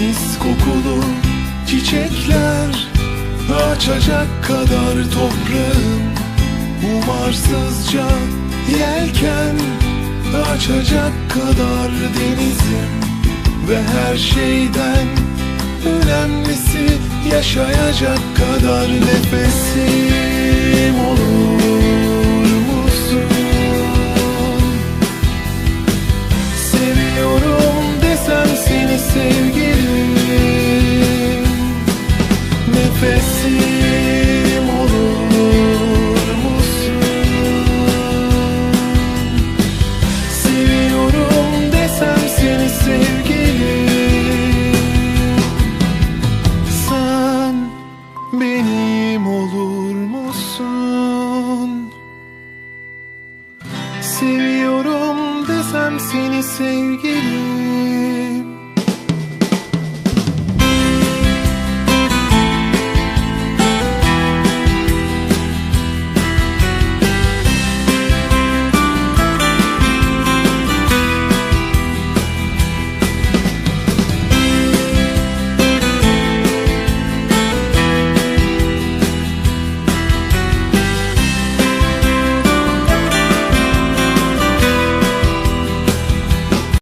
mis kokulu çiçekler Açacak kadar toprağım. Umarsızca yelken Açacak kadar denizim. Ve her şeyden önemlisi Yaşayacak kadar nefes Nefesim olur musun? Seviyorum desem seni sevgilim Sen benim olur musun? Seviyorum desem seni sevgilim